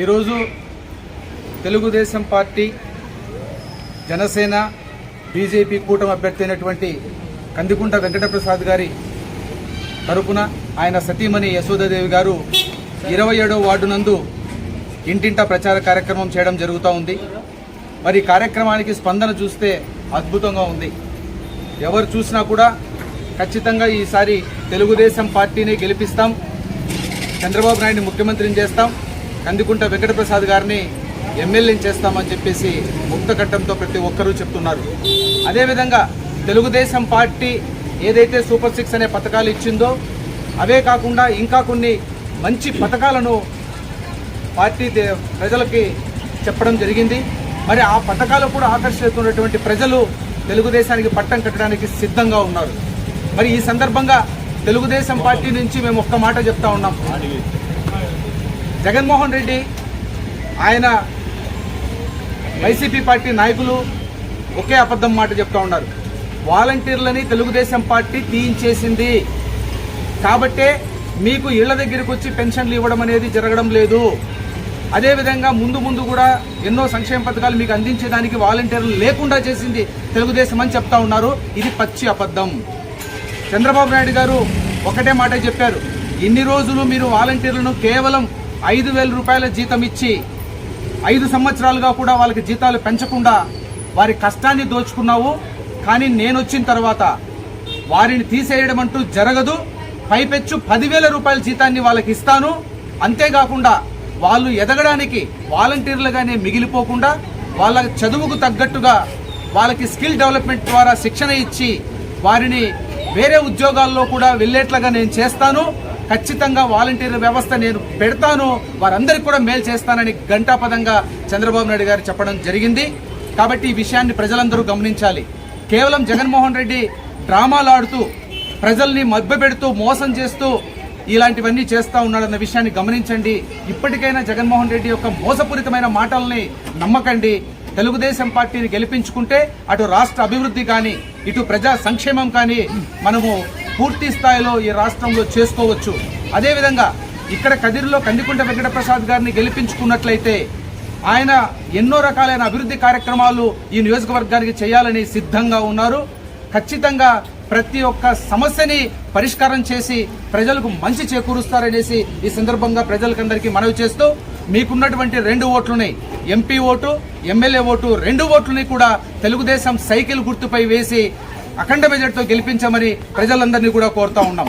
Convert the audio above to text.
ఈరోజు Telugu Desam party Janasena BJP కూటమి అభ్యర్థి అయినటువంటి కందికుంట వెంకటప్రసాద్ గారి తరపున ఆయన సతీమణి యశోదాదేవి గారు ఇరవై ఏడవ వార్డు నందు ఇంటింటా ప్రచార కార్యక్రమం చేయడం జరుగుతూ ఉంది. మరి కార్యక్రమానికి స్పందన చూస్తే అద్భుతంగా ఉంది. ఎవరు చూసినా కూడా ఖచ్చితంగా ఈసారి తెలుగుదేశం పార్టీని గెలిపిస్తాం. చంద్రబాబు నాయుడిని ముఖ్యమంత్రిని చేస్తాం. కందికుంట వెంకటప్రసాద్ గారిని ఎమ్మెల్యేని చేస్తామని చెప్పేసి ముక్తకట్టంతో ప్రతి ఒక్కరూ చెప్తున్నారు. అదేవిధంగా తెలుగుదేశం పార్టీ ఏదైతే సూపర్ సిక్స్ అనే పథకాలు ఇచ్చిందో అవే కాకుండా ఇంకా కొన్ని మంచి పథకాలను పార్టీ దే- ప్రజలకి చెప్పడం జరిగింది. మరి ఆ పథకాలు కూడా ఆకర్షిస్తున్నటువంటి ప్రజలు తెలుగుదేశానికి పట్టం కట్టడానికి సిద్ధంగా ఉన్నారు. మరి ఈ సందర్భంగా తెలుగుదేశం పార్టీ నుంచి మేము ఒక్క మాట చెప్తా ఉన్నాం. జగన్మోహన్ రెడ్డి ఆయన వైసీపీ పార్టీ నాయకులు ఒకే అబద్ధం మాట చెప్తా ఉన్నారు. వాలంటీర్లని తెలుగుదేశం పార్టీ తీయించేసింది. కాబట్టే మీకు ఇళ్ళ దగ్గరికి వచ్చి పెన్షన్లు ఇవ్వడం అనేది జరగడం లేదు. అదేవిధంగా ముందు ముందు కూడా ఎన్నో సంక్షేమ పథకాలు మీకు అందించేదానికి వాలంటీర్లు లేకుండా చేసింది తెలుగుదేశం అని చెప్తా ఉన్నారు. ఇది పచ్చి అబద్ధం. చంద్రబాబు నాయుడు గారు ఒకటే మాట చెప్పారు. ఇన్ని రోజులు మీరు వాలంటీర్లను కేవలం ఐదు వేల రూపాయల జీతం ఇచ్చి ఐదు సంవత్సరాలుగా కూడా వాళ్ళకి జీతాలు పెంచకుండా వారి కష్టాన్ని దోచుకున్నావు. కానీ నేను వచ్చిన తర్వాత వారిని తీసేయడం అంటూ జరగదు. పైపెచ్చు పదివేల రూపాయల జీతాన్ని వాళ్ళకి ఇస్తాను. అంతేకాకుండా వాళ్ళు ఎదగడానికి వాలంటీర్లుగానే మిగిలిపోకుండా వాళ్ళ చదువుకు తగ్గట్టుగా వాళ్ళకి స్కిల్ డెవలప్మెంట్ ద్వారా శిక్షణ ఇచ్చి వారిని వేరే ఉద్యోగాల్లో కూడా వెళ్ళేట్లుగా నేను చేస్తాను. ఖచ్చితంగా వాలంటీర్ వ్యవస్థ నేను పెడతాను. వారందరికీ కూడా మేలు చేస్తానని ఘంటాపదంగా చంద్రబాబు నాయుడు గారు చెప్పడం జరిగింది. కాబట్టి ఈ విషయాన్ని ప్రజలందరూ గమనించాలి. కేవలం జగన్మోహన్ రెడ్డి డ్రామాలు ఆడుతూ ప్రజల్ని మభ్యపెడుతూ మోసం చేస్తూ ఇలాంటివన్నీ చేస్తూ ఉన్నాడన్న విషయాన్ని గమనించండి. ఇప్పటికైనా జగన్మోహన్ రెడ్డి యొక్క మోసపూరితమైన మాటల్ని నమ్మకండి. తెలుగుదేశం పార్టీని గెలిపించుకుంటే అటు రాష్ట్ర అభివృద్ధి కానీ ఇటు ప్రజా సంక్షేమం కానీ మనము పూర్తి స్థాయిలో ఈ రాష్ట్రంలో చేసుకోవచ్చు. అదేవిధంగా ఇక్కడ కదిరిలో కందికుంట వెంకటప్రసాద్ గారిని గెలిపించుకున్నట్లయితే ఆయన ఎన్నో రకాలైన అభివృద్ధి కార్యక్రమాలు ఈ నియోజకవర్గానికి చేయాలని సిద్ధంగా ఉన్నారు. ఖచ్చితంగా ప్రతి ఒక్క సమస్యని పరిష్కారం చేసి ప్రజలకు మంచి చేకూరుస్తారనేసి ఈ సందర్భంగా ప్రజలకందరికీ మనవి చేస్తూ మీకున్నటువంటి రెండు ఓట్లని ఎంపీ ఓటు ఎమ్మెల్యే ఓటు రెండు ఓట్లని కూడా తెలుగుదేశం సైకిల్ గుర్తుపై వేసి అఖండ బడ్జెట్తో గెలిపించమని ప్రజలందరినీ కూడా కోరుతా ఉన్నాం.